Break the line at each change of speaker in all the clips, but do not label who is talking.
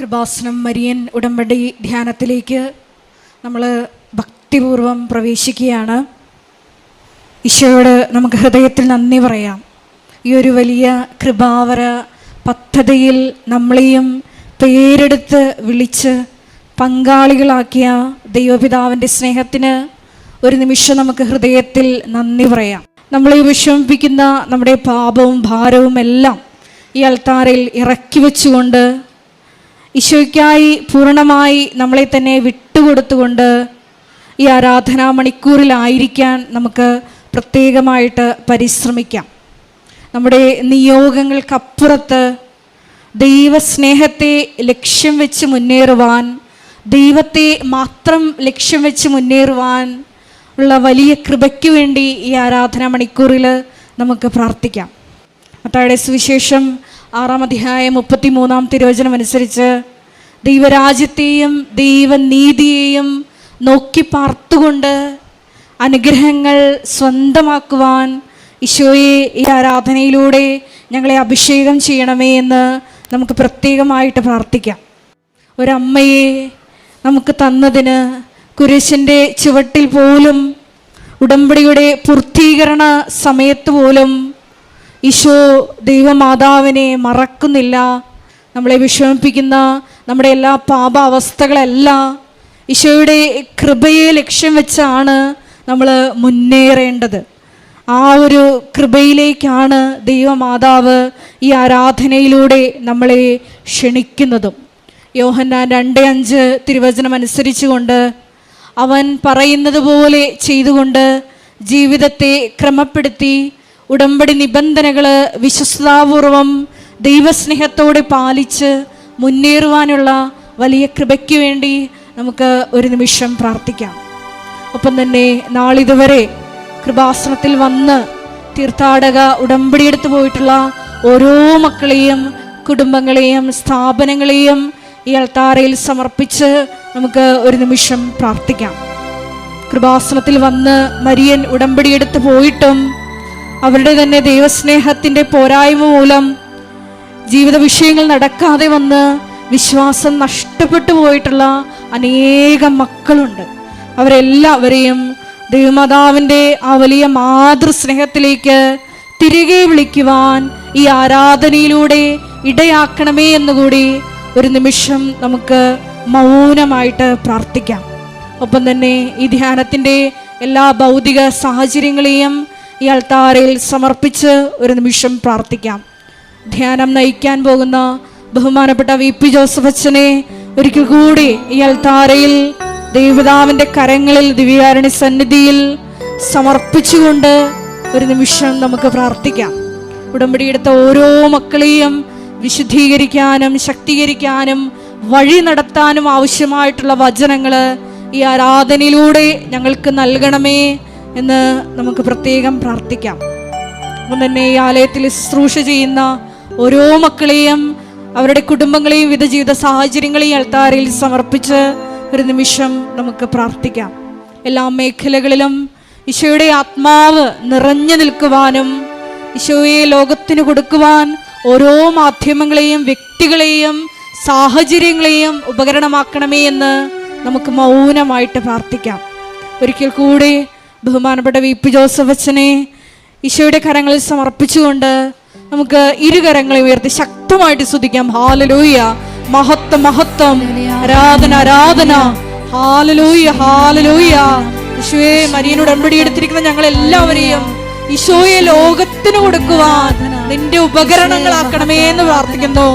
Kripasanam Marian ഉടമ്പടി ധ്യാനത്തിലേക്ക് നമ്മൾ ഭക്തിപൂർവം പ്രവേശിക്കുകയാണ്. ഈശോയോട് നമുക്ക് ഹൃദയത്തിൽ നന്ദി പറയാം. ഈ ഒരു വലിയ കൃപാവര പദ്ധതിയിൽ നമ്മളെയും പേരെടുത്ത് വിളിച്ച് പങ്കാളികളാക്കിയ ദൈവപിതാവിന്റെ സ്നേഹത്തിന് ഒരു നിമിഷം നമുക്ക് ഹൃദയത്തിൽ നന്ദി പറയാം. നമ്മളെ വിഷമിപ്പിക്കുന്ന നമ്മുടെ പാപവും ഭാരവും എല്ലാം ഈ അൾത്താരയിൽ ഇറക്കി വെച്ചുകൊണ്ട് ഈശോയ്ക്കായി പൂർണമായി നമ്മളെ തന്നെ വിട്ടുകൊടുത്തുകൊണ്ട് ഈ ആരാധനാ മണിക്കൂറിലായിരിക്കാൻ നമുക്ക് പ്രത്യേകമായിട്ട് പരിശ്രമിക്കാം. നമ്മുടെ നിയോഗങ്ങൾക്കപ്പുറത്ത് ദൈവസ്നേഹത്തെ ലക്ഷ്യം വെച്ച് മുന്നേറുവാൻ ദൈവത്തെ മാത്രം ലക്ഷ്യം വെച്ച് മുന്നേറുവാൻ ഉള്ള വലിയ കൃപയ്ക്ക് വേണ്ടി ഈ ആരാധനാ മണിക്കൂറിൽ നമുക്ക് പ്രാർത്ഥിക്കാം. മത്തായുടെ സുവിശേഷം ആറാം അധ്യായം മുപ്പത്തി മൂന്നാം തിരുവചനം അനുസരിച്ച് ദൈവരാജ്യത്തെയും ദൈവനീതിയെയും നോക്കി പാർത്തുകൊണ്ട് അനുഗ്രഹങ്ങൾ സ്വന്തമാക്കുവാൻ ഈശോയെ ഈ ആരാധനയിലൂടെ ഞങ്ങളെ അഭിഷേകം ചെയ്യണമേ എന്ന് നമുക്ക് പ്രത്യേകമായിട്ട് പ്രാർത്ഥിക്കാം. ഒരമ്മയെ നമുക്ക് തന്നതിന് കുരിശിന്റെ ചുവട്ടിൽ പോലും ഉടമ്പടിയുടെ പൂർത്തീകരണ സമയത്ത് പോലും ഈശോ ദൈവമാതാവിനെ മറക്കുന്നില്ല. നമ്മളെ വിഷമിപ്പിക്കുന്ന നമ്മുടെ എല്ലാ പാപ അവസ്ഥകളല്ല ഈശോയുടെ കൃപയെ ലക്ഷ്യം വെച്ചാണ് നമ്മൾ മുന്നേറേണ്ടത്. ആ ഒരു കൃപയിലേക്കാണ് ദൈവമാതാവ് ഈ ആരാധനയിലൂടെ നമ്മളെ ക്ഷണിക്കുന്നതും. യോഹന്നാൻ രണ്ട് അഞ്ച് തിരുവചനം അനുസരിച്ചുകൊണ്ട് അവൻ പറയുന്നത് പോലെ ചെയ്തുകൊണ്ട് ജീവിതത്തെ ക്രമപ്പെടുത്തി ഉടമ്പടി നിബന്ധനകൾ വിശ്വസ്താപൂർവം ദൈവസ്നേഹത്തോടെ പാലിച്ച് മുന്നേറുവാനുള്ള വലിയ കൃപയ്ക്ക് വേണ്ടി നമുക്ക് ഒരു നിമിഷം പ്രാർത്ഥിക്കാം. ഒപ്പം തന്നെ നാളിതുവരെ കൃപാസനത്തിൽ വന്ന് തീർത്ഥാടക ഉടമ്പടി എടുത്തു പോയിട്ടുള്ള ഓരോ മക്കളെയും കുടുംബങ്ങളെയും സ്ഥാപനങ്ങളെയും ഈ അൾത്താരയിൽ സമർപ്പിച്ച് നമുക്ക് ഒരു നിമിഷം പ്രാർത്ഥിക്കാം. കൃപാസനത്തിൽ വന്ന് മരിയൻ ഉടമ്പടിയെടുത്ത് പോയിട്ടും അവരുടെ തന്നെ ദൈവസ്നേഹത്തിന്റെ പോരായ്മ മൂലം ജീവിത വിഷയങ്ങൾ നടക്കാതെ വന്ന് വിശ്വാസം നഷ്ടപ്പെട്ടു പോയിട്ടുള്ള അനേകം മക്കളുണ്ട്. അവരെല്ലാവരെയും ദൈവമാതാവിന്റെ ആ വലിയ മാതൃസ്നേഹത്തിലേക്ക് തിരികെ വിളിക്കുവാൻ ഈ ആരാധനയിലൂടെ ഇടയാക്കണമേ എന്നുകൂടി ഒരു നിമിഷം നമുക്ക് മൗനമായിട്ട് പ്രാർത്ഥിക്കാം. ഒപ്പം തന്നെ ഈ ധ്യാനത്തിന്റെ എല്ലാ ഭൗതിക സാഹചര്യങ്ങളെയും ഈ അൾത്താരയിൽ സമർപ്പിച്ച് ഒരു നിമിഷം പ്രാർത്ഥിക്കാം. ധ്യാനം നയിക്കാൻ പോകുന്ന ബഹുമാനപ്പെട്ട വി പി ജോസഫ് അച്ഛനെ ഒരിക്കൽ കൂടി ഈ അൾത്താരയിൽ ദൈവപിതാവിന്റെ കരങ്ങളിൽ ദിവ്യാരണി സന്നിധിയിൽ സമർപ്പിച്ചുകൊണ്ട് ഒരു നിമിഷം നമുക്ക് പ്രാർത്ഥിക്കാം. ഉടമ്പടിയെടുത്ത ഓരോ മക്കളെയും വിശുദ്ധീകരിക്കാനും ശക്തീകരിക്കാനും വഴി നടത്താനും ആവശ്യമായിട്ടുള്ള വചനങ്ങൾ ഈ ആരാധനയിലൂടെ ഞങ്ങൾക്ക് നൽകണമേ. എന്ന് നമുക്ക് പ്രത്യേകം പ്രാർത്ഥിക്കാം. ഒപ്പം തന്നെ ഈ ആലയത്തിൽ ശുശ്രൂഷ ചെയ്യുന്ന ഓരോ മക്കളെയും അവരുടെ കുടുംബങ്ങളെയും വിവിധ ജീവിത സാഹചര്യങ്ങളെയും അൾത്താരയിൽ സമർപ്പിച്ച് ഒരു നിമിഷം നമുക്ക് പ്രാർത്ഥിക്കാം. എല്ലാ മേഖലകളിലും ഈശോയുടെ ആത്മാവ് നിറഞ്ഞു നിൽക്കുവാനും ഈശോയെ ലോകത്തിന് കൊടുക്കുവാൻ ഓരോ മാധ്യമങ്ങളെയും വ്യക്തികളെയും സാഹചര്യങ്ങളെയും ഉപകരണമാക്കണമേ എന്ന് നമുക്ക് മൗനമായിട്ട് പ്രാർത്ഥിക്കാം. ഒരിക്കൽ കൂടി ബഹുമാനപ്പെട്ട വി പി ജോസഫ് അച്ഛനെ ഈശോയുടെ കരങ്ങളിൽ സമർപ്പിച്ചുകൊണ്ട് നമുക്ക് ഇരുകരങ്ങളെ ഉയർത്തി ശക്തമായിട്ട് സ്തുതിക്കാം. ഹാലലൂയ മഹത്വ മഹത്വം. ആരാധന ആരാധന. ഹാലലൂയ ഹാലലൂയ ഈശോയെ മരിയനോട് അമ്പടി എടുത്തിരിക്കുന്ന ഞങ്ങൾ എല്ലാവരെയും ഈശോയെ ലോകത്തിന് കൊടുക്കുവാൻ നിന്റെ ഉപകരണങ്ങളാക്കണമേ എന്ന് പ്രാർത്ഥിക്കുന്നു.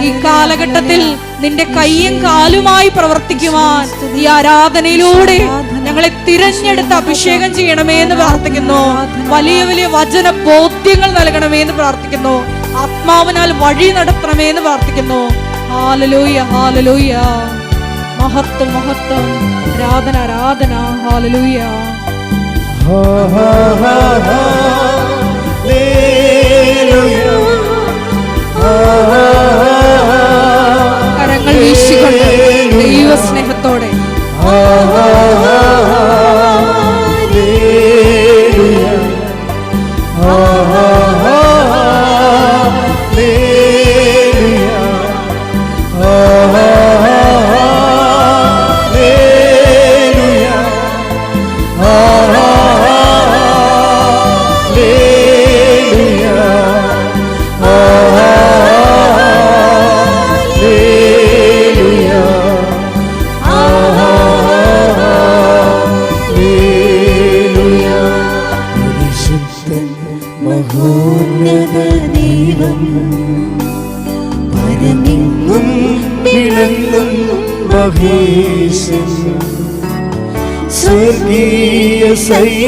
ഈ കാലഘട്ടത്തിൽ നിന്റെ കയ്യും കാലുമായി പ്രവർത്തിക്കുവാൻ ഈ ആരാധനയിലൂടെ ഞങ്ങളെ തിരഞ്ഞെടുത്ത് അഭിഷേകം ചെയ്യണമേ എന്ന് പ്രാർത്ഥിക്കുന്നു. വലിയ വലിയ വചന ബോധ്യങ്ങൾ നൽകണമേ എന്ന് പ്രാർത്ഥിക്കുന്നു. ആത്മാവിനാൽ വഴി നടത്തണമേ എന്ന് പ്രാർത്ഥിക്കുന്നു. Hallelujah hallelujah. മഹത്വം മഹത്വം. ആരാധന ആരാധന. ഹാലലൂയ. കരങ്ങൾ വീശിക്കൊണ്ട് ദൈവസ്നേഹത്തോടെ.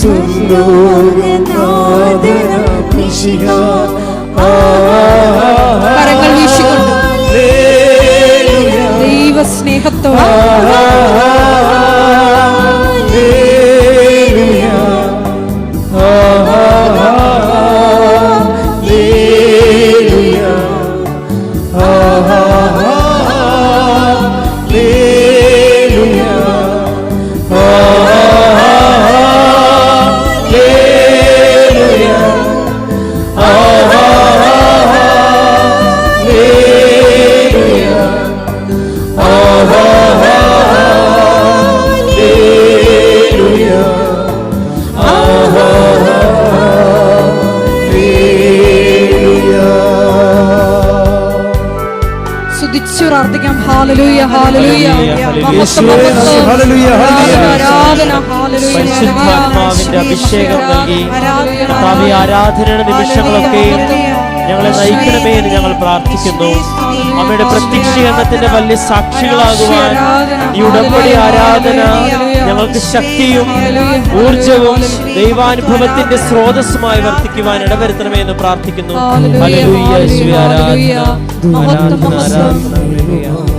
സ്വർലോകനാഥനാശിഹ
കരങ്ങൾ
പരിശുദ്ധാത്മാവിന്റെ അഭിഷേകം നൽകി. കർത്താവെ ആരാധനയുടെ നിമിഷങ്ങളൊക്കെ ഞങ്ങളെ നയിക്കണമേ എന്ന് ഞങ്ങൾ പ്രാർത്ഥിക്കുന്നു. അമ്മയുടെ പ്രത്യക്ഷീകരണത്തിന്റെ വലിയ സാക്ഷികളാകുവാൻ ഈ ഉടമ്പടി ആരാധന ഞങ്ങൾക്ക് ശക്തിയും ഊർജവും ദൈവാനുഭവത്തിന്റെ സ്രോതസ്സുമായി വർത്തിക്കുവാൻ ഇടവരുത്തണമേ എന്ന് പ്രാർത്ഥിക്കുന്നു. ആരാധന. ആരാധന ആരാധന.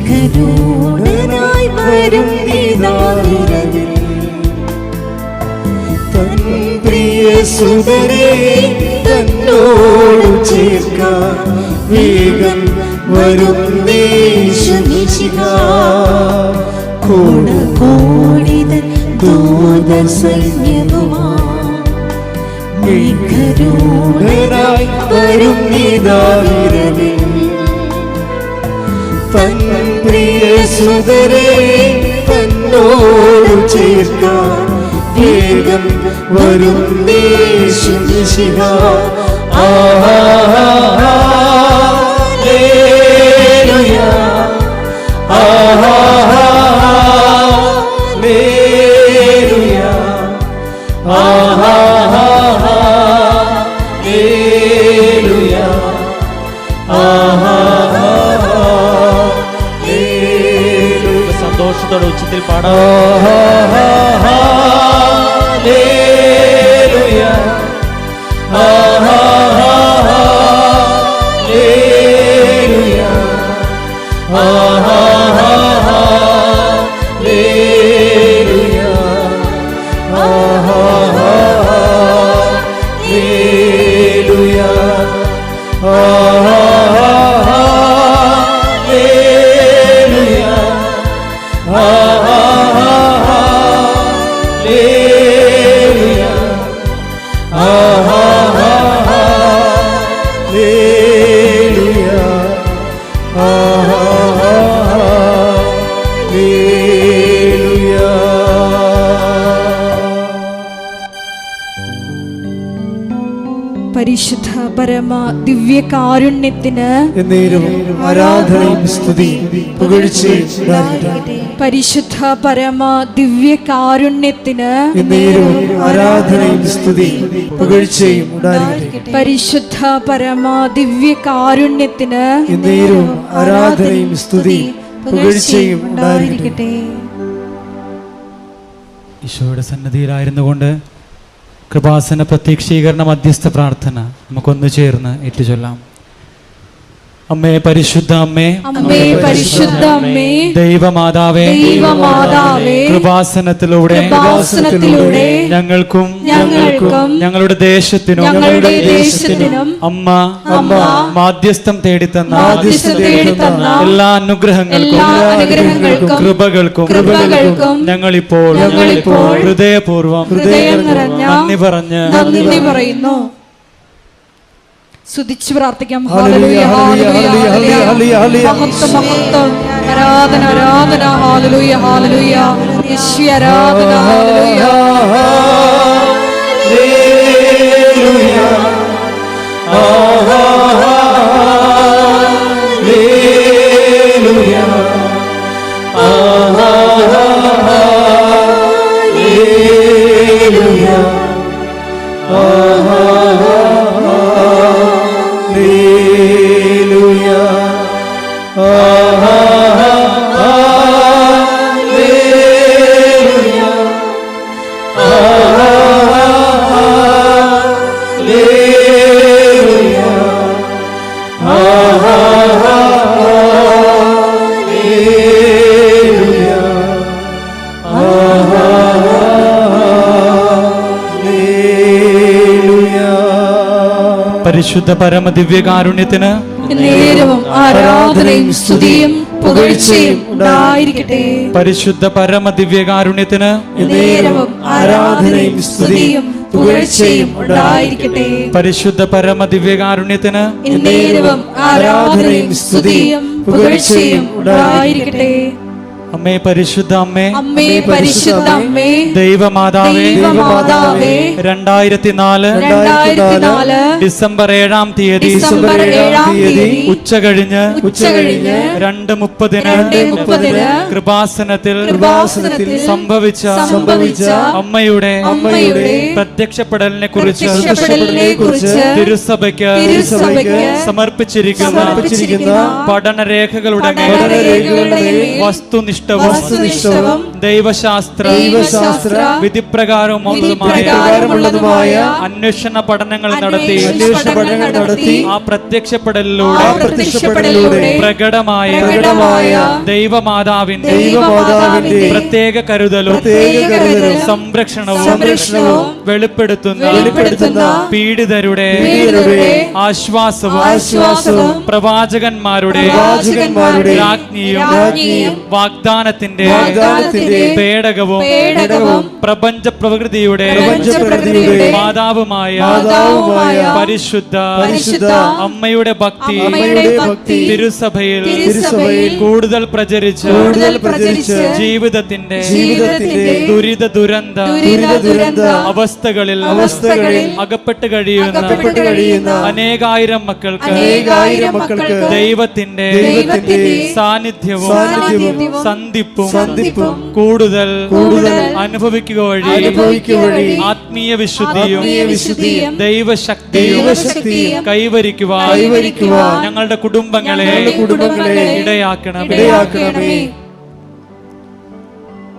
കരുണനായി വരും നീതാവിരവിൽ തൻ പ്രിയ സുതരെ തന്നോട് ചേർക്കാൻ വേഗം വരും ദേശമിശിക കോട കോടിതൻ ദൂത സൈന്യവുമാ കരുണനായി വരും നീതാവിരവിൽ സുതരെ തന്നോട് ചേർക്കാൻ വേഗം വരും ദേശിക
നമുക്ക്
மனோஹர ദിവ്യ കാരുണ്യത്തിന്
ആരാധനയും സ്തുതി പുകഴ്ചയും
പരിശുദ്ധ പരമ ദിവ്യ കാരുണ്യത്തിന്
എന്നേരും ആരാധനയും സ്തുതി പുകഴ്ചയും
പരിശുദ്ധ പരമ ദിവ്യ കാരുണ്യത്തിന്
എന്നേരും ആരാധനയും സ്തുതി പുകഴ്ചയും
ഈശോയുടെ സന്നദ്ധിയിലായിരുന്നു കൊണ്ട് കൃപാസന പ്രത്യക്ഷീകരണ മധ്യസ്ഥ പ്രാർത്ഥന നമുക്കൊന്നു ചേർന്ന് ഏറ്റുചൊല്ലാം. അമ്മേ പരിശുദ്ധ അമ്മേ.
അമ്മേ പരിശുദ്ധ അമ്മേ.
ദൈവമാതാവേ.
ദൈവമാതാവേ.
കൃപാസനത്തിലൂടെ
കൃപാസനത്തിലൂടെ
ഞങ്ങൾക്കും
ഞങ്ങൾക്കും
ഞങ്ങളുടെ ദേശത്തിനും
ഞങ്ങളുടെ ദേശത്തിനും
അമ്മ അമ്മ മാധ്യസ്ഥം തേടിത്തന്ന
മാധ്യസ്ഥം തേടിത്തന്ന
എല്ലാ അനുഗ്രഹങ്ങൾക്കും
എല്ലാ അനുഗ്രഹങ്ങൾക്കും
കൃപകൾക്കും
കൃപകൾക്കും
ഞങ്ങളിപ്പോൾ
ഞങ്ങളിപ്പോൾ
ഹൃദയപൂർവം
ഹൃദയം നിറഞ്ഞ
നന്ദി പറഞ്ഞ്
നന്ദി പറയുന്നു സ്തുതിച്ച് പ്രാർത്ഥിക്കാം
hallelujah,
hallelujah,
hallelujah,
hallelujah,
hallelujah, hallelujah.
മഹത്വം പ്രാർത്ഥിക്കാം ആരാധന ആരാധന. ഹാലലൂയ ഹാലലൂയ യേശു ആരാധന. ഹാലലൂയ
പരിശുദ്ധ പരമ ദിവ്യകാരുണ്യത്തിന്
കാരുണ്യത്തിന് ആരാധനയും സ്തുതിയും പുകഴ്ചയും ഉണ്ടായിരിക്കട്ടെ.
പരിശുദ്ധ പരമ ദിവ്യകാരുണ്യത്തിന്
കാരുണ്യത്തിന് ആരാധനയും സ്തുതിയും പുകഴ്ചയും ഉണ്ടായിരിക്കട്ടെ.
പരിശുദ്ധ പരമ ദിവ്യകാരുണ്യത്തിന്
കാരുണ്യത്തിന് ആരാധനയും സ്തുതിയും പുകഴ്ചയും ഉണ്ടായിരിക്കട്ടെ.
അമ്മേ പരിശുദ്ധ അമ്മേ.
അമ്മേ പരിശുദ്ധ അമ്മേ.
ദൈവമാതാവേ.
ദൈവമാതാവേ.
രണ്ടായിരത്തി നാല്
രണ്ടായിരത്തി നാല്
ഡിസംബർ ഏഴാം തീയതി.
ഡിസംബർ ഏഴാം തീയതി.
ഉച്ച കഴിഞ്ഞ്
ഉച്ച കഴിഞ്ഞ്
രണ്ട് മുപ്പതിന് കൃപാസനത്തിൽ
കൃപാസനത്തിൽ
സംഭവിച്ച
സംഭവിച്ച
അമ്മയുടെ
അമ്മയുടെ
പ്രത്യക്ഷപ്പെടലിനെ കുറിച്ച്
കുറിച്ച്
തിരുസഭയ്ക്ക്
തിരുസഭയ്ക്ക്
സമർപ്പിച്ചിരിക്കുന്ന പഠനരേഖകളുടെ
വസ്തുനിഷ്ഠ
വസ്തുനിഷ്ഠവും
വസ്തുനിഷ്ഠവും
ദൈവശാസ്ത്ര
ദൈവശാസ്ത്ര
വിധിപ്രകാരമുള്ളതുമായ അന്വേഷണ പഠനങ്ങൾ നടത്തി
അന്വേഷണ പഠനങ്ങൾ നടത്തി
ആ പ്രത്യക്ഷപ്പെടലിലൂടെ
പ്രത്യക്ഷപ്പെടലിലൂടെ
പ്രകടമായ
പ്രകടമായ
ദൈവമാതാവിന്റെ
ദൈവമാതാവിന്റെ
പ്രത്യേക കരുതലും
പ്രത്യേക കരുതലും
സംരക്ഷണവും
സംരക്ഷണവും
വെളിപ്പെടുത്തുന്ന
വെളിപ്പെടുത്തുന്ന
പീഡിതരുടെ
പീഡിതരുടെ
ആശ്വാസവും
ആശ്വാസവും
പ്രവാചകന്മാരുടെ
പ്രവാചകന്മാരുടെ
രാജ്ഞിയും
രാജ്ഞിയും
വാഗ്ദാനത്തിന്റെ പേടകവും പ്രപഞ്ച പ്രകൃതിയുടെ മാതാവുമായ പരിശുദ്ധ അമ്മയുടെ ഭക്തി തിരുസഭയിൽ കൂടുതൽ പ്രചരിച്ച് ജീവിതത്തിന്റെ ദുരിത ദുരന്ത അവസ്ഥകളിൽ അകപ്പെട്ട് കഴിയുന്ന അനേകായിരം മക്കൾക്ക് ദൈവത്തിന്റെ സാന്നിധ്യവും സന്ധിപ്പും
സന്ധിപ്പും
കൂടുതൽ
കൂടുതൽ
അനുഭവിക്കുക വഴി
അനുഭവിക്കുക വഴി
ആത്മീയ വിശുദ്ധിയും ദൈവശക്തിയും
ദൈവശക്തിയും
കൈവരിക്കുവാൻ
കൈവരിക്കുവാൻ
ഞങ്ങളുടെ കുടുംബങ്ങളെ
കുടുംബങ്ങളെ
ഇടയാക്കണം
ഇടയാക്കണമേ.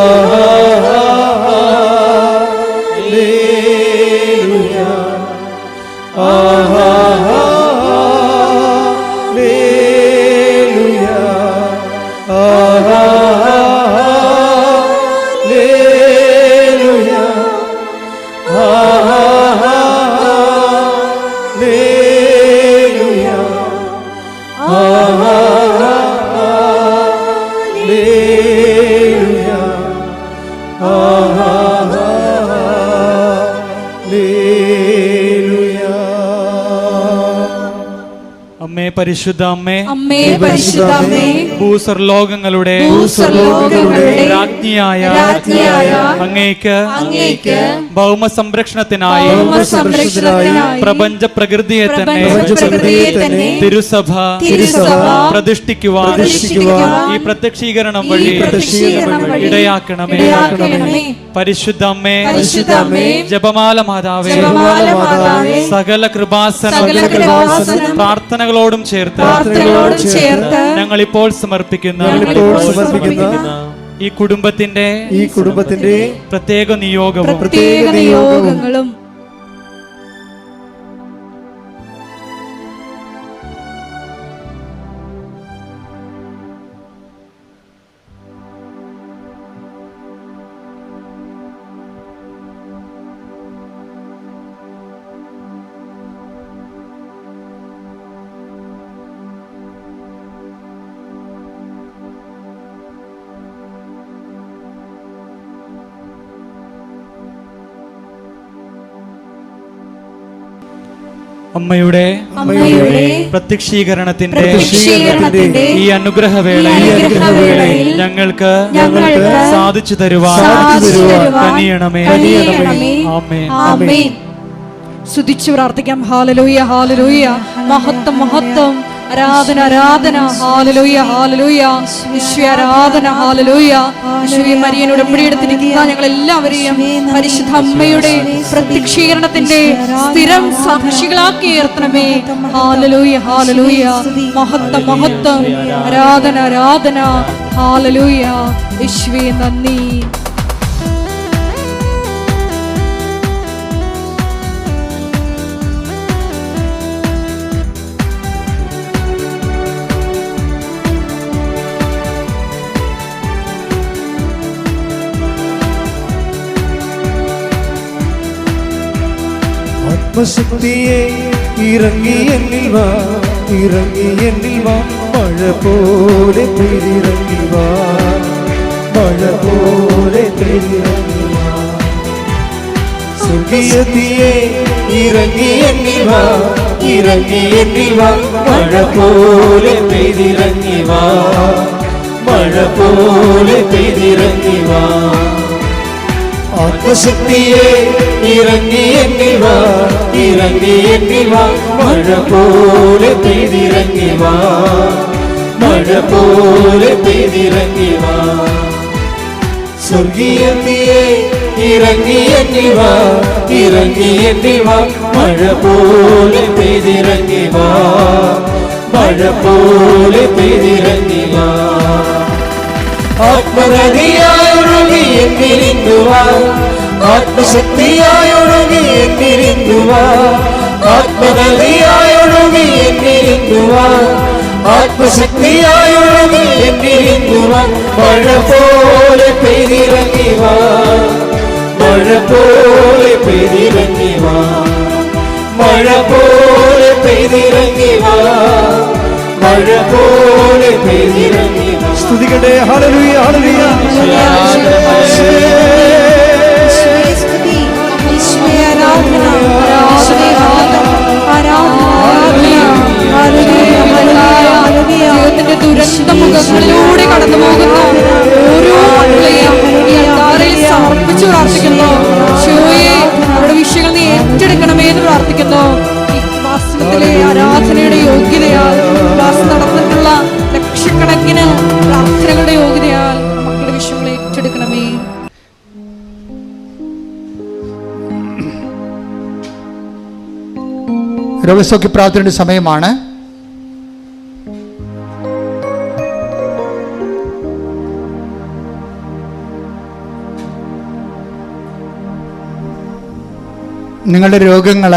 അമ്മേ പരിശുദ്ധ അമ്മേ.
അമ്മേ പരിശുദ്ധ അമ്മേ.
ഭൂസ്വർലോകങ്ങളുടെ രാജ്ഞിയായ അങ്ങേക്ക് ഭൗമ സംരക്ഷണത്തിനായി പ്രപഞ്ച പ്രകൃതിയെ തന്നെ തിരുസഭ പ്രതിഷ്ഠിക്കുവാൻ ഈ പ്രത്യക്ഷീകരണം വഴി ഇടയാക്കണമേ. പരിശുദ്ധ അമ്മേ ജപമാല മാതാവേ സകല കൃപാസന പ്രാർത്ഥനകളോടും ചേർത്ത്
പ്രാർത്ഥനകളോടും ചേർത്ത്
ഞങ്ങൾ ഇപ്പോൾ സമർപ്പിക്കുന്ന ഈ കുടുംബത്തിന്റെ
ഈ കുടുംബത്തിന്റെ
പ്രത്യേക നിയോഗവും
പ്രത്യേക നിയോഗങ്ങളും
അമ്മയുടെ പ്രത്യക്ഷീകരണത്തിന്റെ ഈ അനുഗ്രഹവേളയിൽ
ഈ
ഞങ്ങൾക്ക് സാധിച്ചു തരുവാൻ കനിയണമേ.
സ്തുതിച്ചു പ്രാർത്ഥിക്കാം. Hallelujah hallelujah. മഹത്വം മഹത്വം. ആരാധന ആരാധന. Hallelujah hallelujah. വിശ്വ ആരാധന ഹാലലൂയ. വിശ്വ മരിയനോട് ഉടമ്പടിയെടുത്തിരിക്കുന്ന ഞങ്ങൾ എല്ലാവരെയും പരിശുദ്ധ അമ്മയുടെ പ്രത്യക്ഷീകരണത്തിന്റെ സ്ഥിരം സാക്ഷികളാക്കി ഉയർത്തണമേ. Hallelujah hallelujah. മഹത്വ മഹത്വം. ആരാധന ആരാധന. ഹാലലൂയ. വിശ്വേ നന്ദി.
ആത്മശക്തിയെ ഇറങ്ങി എന്നിൽ വാ ഇറങ്ങി എന്നിൽ വാ മഴ പോലെ പെയ്തിറങ്ങി വാ മഴ പോലെ പെയ്തിറങ്ങി വാ സ്വർഗീയത്തിയെ ഇറങ്ങി എന്നിൽ വാ ഇറങ്ങി എന്നിൽ വാ മഴ പോലെ പെയ്തിറങ്ങി വാ മഴ പോലെ പെയ്തിറങ്ങി വാ ആത്മശക്തിയെ ഇറങ്ങി എന്നിൽ വാ ഇറങ്ങി എന്നിൽ വാ മഴ പോലെ പെയ്തിറങ്ങി വാ മഴ പോലെ പെയ്തിറങ്ങി വാ സ്വർഗീയത്തിയെ ഇറങ്ങി എന്നിൽ വാ ഇറങ്ങി എന്നിൽ വാ മഴ പോലെ പെയ്തിറങ്ങി വാ മഴ പോലെ പെയ്തിറങ്ങി വാ ആത്മനദിയായൊഴുകി എന്നിരിങ്ങുവാ ആത്മശക്തിയായൊഴുകി എന്നിരിങ്ങുവാ ആത്മനദിയായൊഴുകി എന്നിരിങ്ങുവാ ആത്മശക്തിയായൊഴുകി എന്നിരിങ്ങുവാ മഴ പോലെ പെയ്തിറങ്ങി വാ മഴ പോലെ പെയ്തിറങ്ങി വാ മഴ പോലെ പെയ്തിറങ്ങി വാ സ്തുതിക്കട്ടെ. Hallelujah hallelujah.
ജീവിതത്തിന്റെ ദുരന്ത മുഖങ്ങളിലൂടെ കടന്നു പോകുന്ന ഓരോ മക്കളെയും ഈ അൽത്താരയിൽ സമർപ്പിച്ചു പ്രാർത്ഥിക്കുന്നു. ശിവയെ അവരുടെ വിഷയങ്ങൾ നീ ഏറ്റെടുക്കണമേ എന്ന് പ്രാർത്ഥിക്കുന്നു.
രോഗസൗഖ്യ പ്രാർത്ഥനയുടെ സമയമാണ്. നിങ്ങളുടെ രോഗങ്ങൾ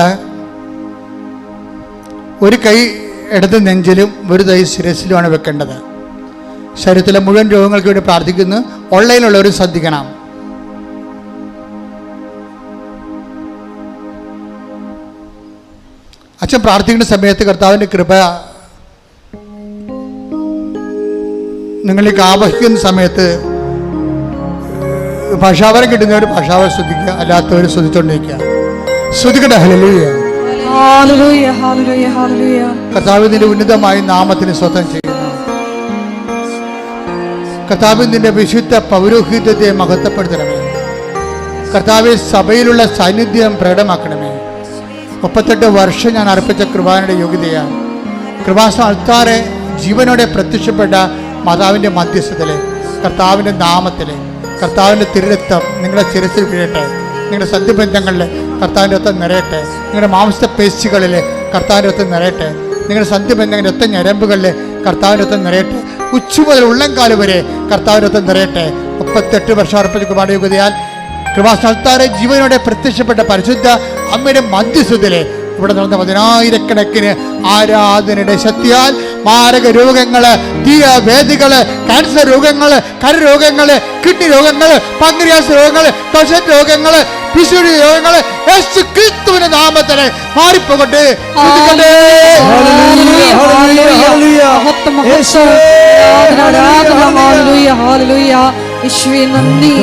ഒരു കൈ ഇടത് നെഞ്ചിലും ഒരു കൈ ശിരസിലുമാണ് വെക്കേണ്ടത്. ശരീരത്തിലെ മുഴുവൻ രോഗങ്ങൾക്ക് വേണ്ടി പ്രാർത്ഥിക്കുന്നു. ഓൺലൈനിലുള്ളവരും ശ്രദ്ധിക്കണം. അച്ഛൻ പ്രാർത്ഥിക്കുന്ന സമയത്ത് കർത്താവിന്റെ കൃപ നിങ്ങളിലേക്ക് ആവഹിക്കുന്ന സമയത്ത് ഭാഷാവരം കിട്ടുന്നവർ ഭാഷാവരം ശ്രദ്ധിക്കുക അല്ലാത്തവർ ശ്രദ്ധിച്ചുകൊണ്ടിരിക്കുക ശ്രദ്ധിക്കട്ടെ?
ഹാലലൂയ
കർത്താവിന്റെ ഉന്നതമായ നാമത്തിന് സ്വന്തം ചെയ്യുന്നു. കർത്താവിന്റെ വിശുദ്ധ പൗരോഹിത്യത്തെ മഹത്വപ്പെടുത്തണമേ. കർത്താവ് സഭയിലുള്ള സാന്നിധ്യം പ്രകടമാക്കണമേ. മുപ്പത്തെട്ട് വർഷം ഞാൻ അർപ്പിച്ച കൃപാനയുടെ യോഗ്യതയാണ്. കൃപാസം അൾത്താറെ ജീവനോടെ പ്രത്യക്ഷപ്പെട്ട മാതാവിന്റെ മധ്യസ്ഥത്തിലെ കർത്താവിന്റെ നാമത്തിലെ കർത്താവിന്റെ തിരുരക്തം നിങ്ങളുടെ ശിരസിൽ വീഴട്ടെ. നിങ്ങളുടെ സന്ധിബന്ധങ്ങളിൽ കർത്താവിന്റെ രക്തം നിറയട്ടെ. നിങ്ങളുടെ മാംസ പേശികളിൽ കർത്താവിന്റെ രക്തം നിറയട്ടെ. നിങ്ങളുടെ സന്ധ്യബന്ധങ്ങളുടെ രക്ത ഞരമ്പുകളിൽ കർത്താവിന്റെ രക്തം നിറയട്ടെ. ഉച്ച മുതൽ ഉള്ളംകാൽ വരെ കർത്താവിന്റെ രക്തം നിറയട്ടെ. മുപ്പത്തെട്ട് വർഷം അർപ്പിച്ച കുർബാന യോഗ്യതയാൽ കൃപാസ്ഥാനത്താറെ ജീവനോടെ പ്രത്യക്ഷപ്പെട്ട പരിശുദ്ധ അമ്മയുടെ മധ്യസ്ഥത്തിലെ ഇവിടെ നടന്ന പതിനായിരക്കണക്കിന് ആരാധനയുടെ ശക്തിയാൽ മാരക രോഗങ്ങൾ തീരവേദികൾ ക്യാൻസർ രോഗങ്ങൾ കരരോഗങ്ങൾ കിഡ്നി രോഗങ്ങൾ പങ്ക്രിയാസ് രോഗങ്ങൾ പ്രഷർ രോഗങ്ങൾ പിശുരി രോഗങ്ങൾ യേശു ക്രിസ്തുവിന്റെ നാമത്തിലെ മാറിപ്പോകട്ടെ.
Hallelujah,
hallelujah, hallelujah.
യേശുവേ.
നന്ദി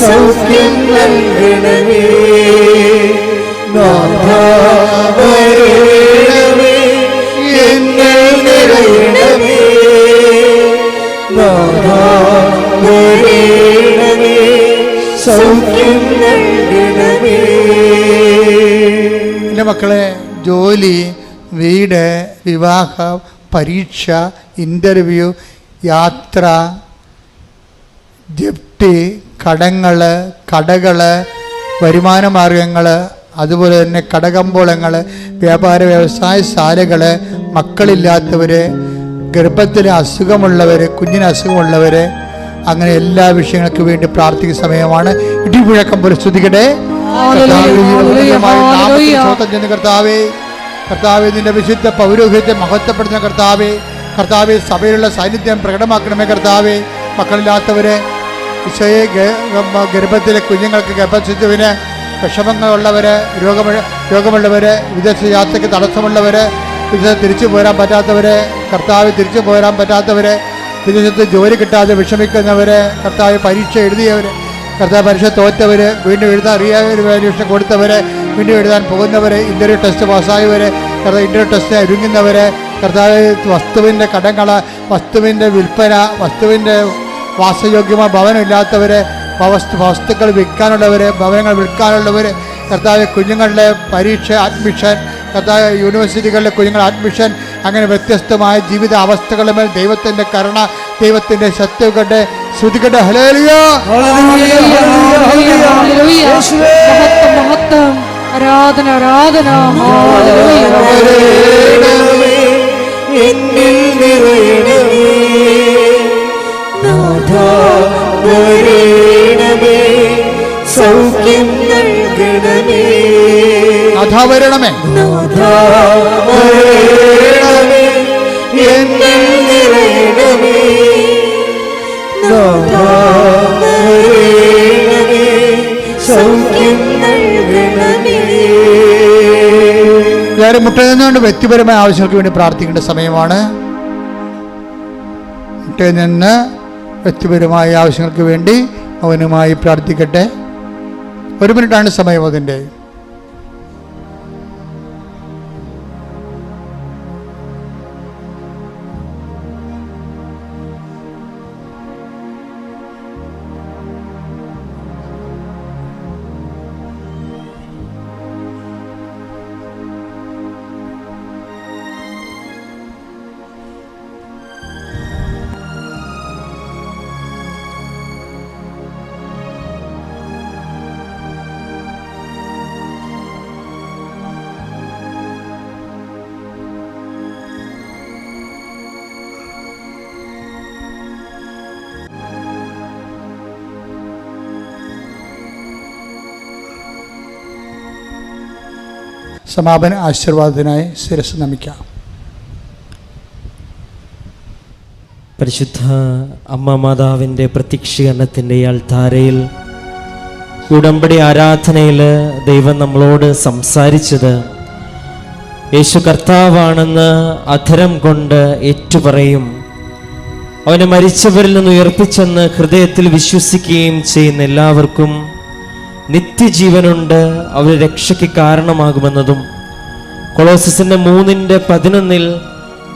സൗഖ്യം നൽകണമേ നാഥാ, എന്നിൽ നിറയണമേ നാഥാ, സൗഖ്യം നൽകണമേ
എന്റെ മക്കളെ ജോലി വീട് വിവാഹം പരീക്ഷ ഇന്റർവ്യൂ യാത്ര ജപ്തി കടങ്ങൾ കടകൾ വരുമാന മാർഗങ്ങൾ അതുപോലെ തന്നെ കടകമ്പോളങ്ങൾ വ്യാപാര വ്യവസായ ശാലകൾ മക്കളില്ലാത്തവർ ഗർഭത്തിൽ അസുഖമുള്ളവർ കുഞ്ഞിന് അസുഖമുള്ളവർ അങ്ങനെ എല്ലാ വിഷയങ്ങൾക്ക് വേണ്ടി പ്രാർത്ഥിക്കുന്ന സമയമാണ്. ഇടിമുഴക്കം പോലെ സ്തുതിക്കട്ടെ. ചെന്ന് കർത്താവേ കർത്താവെ നിന്റെ വിശുദ്ധ പൗരോഹിത്യത്തെ മഹത്വപ്പെടുന്ന കർത്താവെ കർത്താവെ സഭയിലുള്ള സാന്നിധ്യം പ്രകടമാക്കണമേ കർത്താവെ. മക്കളില്ലാത്തവരെ ഗ- ഗർഭത്തിലെ കുഞ്ഞുങ്ങൾക്ക് ഗർഭശിശുവിന് വിഷമങ്ങളുള്ളവര് രോഗമ രോഗമുള്ളവര് വിദേശ യാത്രയ്ക്ക് തടസ്സമുള്ളവര് വിദേശത്ത് തിരിച്ചു പോരാൻ പറ്റാത്തവര് കർത്താവ് തിരിച്ചു പോരാൻ പറ്റാത്തവര് വിദേശത്ത് ജോലി കിട്ടാതെ വിഷമിക്കുന്നവര് കർത്താവ് പരീക്ഷ എഴുതിയവര് കർത്താവ് പരീക്ഷ തോറ്റവര് വീണ്ടും എഴുതാൻ അറിയാൻ വാല്യൂഷൻ കൊടുത്തവര് വീണ്ടും എഴുതാൻ പോകുന്നവര് ഇന്റർവ്യൂ ടെസ്റ്റ് പാസ്സായവര് കർത്താവ് ഇന്റർവ്യൂ ടെസ്റ്റ് ഒരുങ്ങുന്നവർ കർത്താവ് വസ്തുവിന്റെ കടങ്ങൾ വസ്തുവിന്റെ വിൽപ്പന വസ്തുവിന്റെ വാസയോഗ്യമായ ഭവനമില്ലാത്തവര് വസ്തു വസ്തുക്കൾ വിൽക്കാനുള്ളവര് ഭവനങ്ങൾ വിൽക്കാനുള്ളവര് കർത്താവ് കുഞ്ഞുങ്ങളുടെ പരീക്ഷ അഡ്മിഷൻ കർത്താവ് യൂണിവേഴ്സിറ്റികളിലെ കുഞ്ഞുങ്ങളുടെ അഡ്മിഷൻ അങ്ങനെ വ്യത്യസ്തമായ ജീവിത അവസ്ഥകളുടെ മേൽ ദൈവത്തിന്റെ കരുണ ദൈവത്തിന്റെ ശക്തികളുടെ ശ്രുതികട്ടെ ഹലേലിയ
ഹല്ലേലൂയ, ഹല്ലേലൂയ, ഹല്ലേലൂയ. മഹത്വം ആരാധന ആരാധന. ഹല്ലേലൂയ.
വരണമേ, എന്നിൽ നിറയണമേ. നാഥാ, വരണമേ, സൗഖ്യം നൽകണമേ.
അഥാവരണമേ
നാഥാ, വരണമേ, എന്നിൽ
എല്ലാവരും മുട്ടയിൽ വ്യക്തിപരമായ ആവശ്യങ്ങൾക്ക് വേണ്ടി പ്രാർത്ഥിക്കേണ്ട സമയമാണ്. മുട്ടയിൽ വ്യക്തിപരമായ ആവശ്യങ്ങൾക്ക് വേണ്ടി അവനുമായി പ്രാർത്ഥിക്കട്ടെ. ഒരു മിനിറ്റാണ് സമയം അതിന്റെ. സമാപന ആശീർവാദത്തിനായി ശിരസ് നമിക്കാം.
പരിശുദ്ധ അമ്മ മാതാവിന്റെ പ്രത്യക്ഷീകരണത്തിന്റെ അൾത്താരയിൽ ഉടമ്പടി ആരാധനയിൽ ദൈവം നമ്മളോട് സംസാരിച്ചത് യേശു കർത്താവാണെന്ന് അധരം കൊണ്ട് ഏറ്റുപറയും. അവനെ മരിച്ചവരിൽ നിന്ന് ഉയർപ്പിച്ചെന്ന് ഹൃദയത്തിൽ വിശ്വസിക്കുകയും ചെയ്യുന്ന എല്ലാവർക്കും നിത്യജീവനുണ്ട് അവർ രക്ഷയ്ക്ക് കാരണമാകുമെന്നതും. കൊളോസസിന്റെ മൂന്നിന്റെ പതിനൊന്നിൽ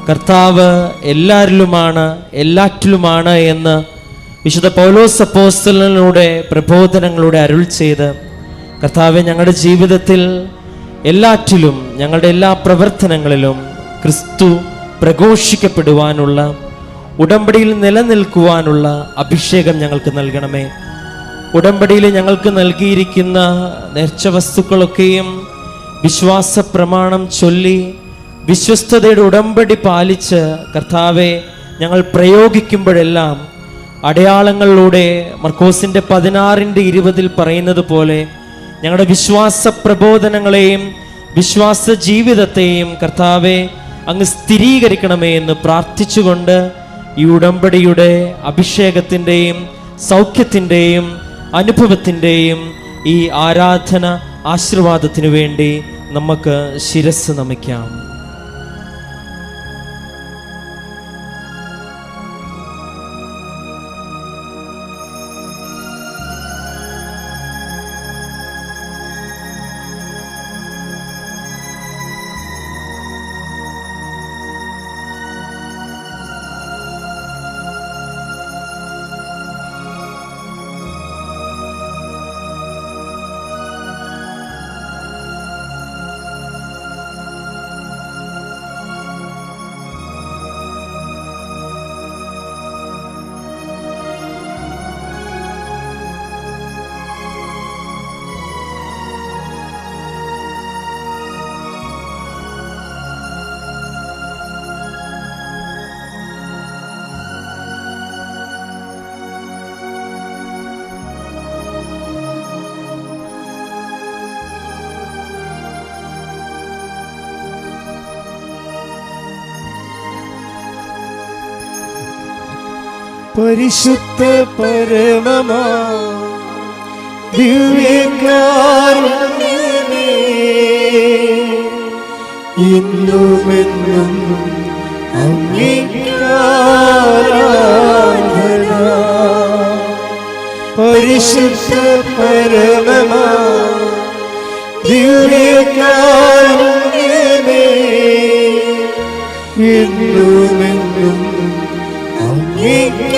കർത്താവ് എല്ലാവരിലുമാണ് എല്ലാറ്റിലുമാണ് എന്ന് വിശുദ്ധ പൗലോസ് പോസ്റ്റലിലൂടെ പ്രബോധനങ്ങളുടെ അരുൾ ചെയ്ത് കർത്താവ് ഞങ്ങളുടെ ജീവിതത്തിൽ എല്ലാറ്റിലും ഞങ്ങളുടെ എല്ലാ പ്രവർത്തനങ്ങളിലും ക്രിസ്തു പ്രഘോഷിക്കപ്പെടുവാനുള്ള ഉടമ്പടിയിൽ നിലനിൽക്കുവാനുള്ള അഭിഷേകം ഞങ്ങൾക്ക് നൽകണമേ. ഉടമ്പടിയിൽ ഞങ്ങൾക്ക് നൽകിയിരിക്കുന്ന നേർച്ച വസ്തുക്കളൊക്കെയും വിശ്വാസ പ്രമാണം ചൊല്ലി വിശ്വസ്തതയുടെ ഉടമ്പടി പാലിച്ച് കർത്താവെ ഞങ്ങൾ പ്രയോഗിക്കുമ്പോഴെല്ലാം അടയാളങ്ങളിലൂടെ മർക്കോസിന്റെ പതിനാറിന്റെ ഇരുപതിൽ പറയുന്നത് പോലെ ഞങ്ങളുടെ വിശ്വാസ പ്രബോധനങ്ങളെയും വിശ്വാസ ജീവിതത്തെയും കർത്താവെ അങ്ങ് സ്ഥിരീകരിക്കണമേ എന്ന് പ്രാർത്ഥിച്ചുകൊണ്ട് ഈ ഉടമ്പടിയുടെ അഭിഷേകത്തിന്റെയും സൗഖ്യത്തിന്റെയും അനുഭവത്തിന്റെയും ഈ ആരാധന ആശീർവാദത്തിനു വേണ്ടി നമുക്ക് ശിരസ് നമിക്കാം.
പരിശുദ്ധ പരമമാ ദിവ്യകാരുണ്യമേ. ഇന്നുമെന്നും പരിശുദ്ധ പരമമാ ദിവ്യകാരുണ്യമേ. ഇന്നുമെന്നും അംഗീകാരാധന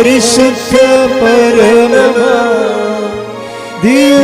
പരിശുദ്ധ പരമ ദിവ്യകാരുണ്യമേ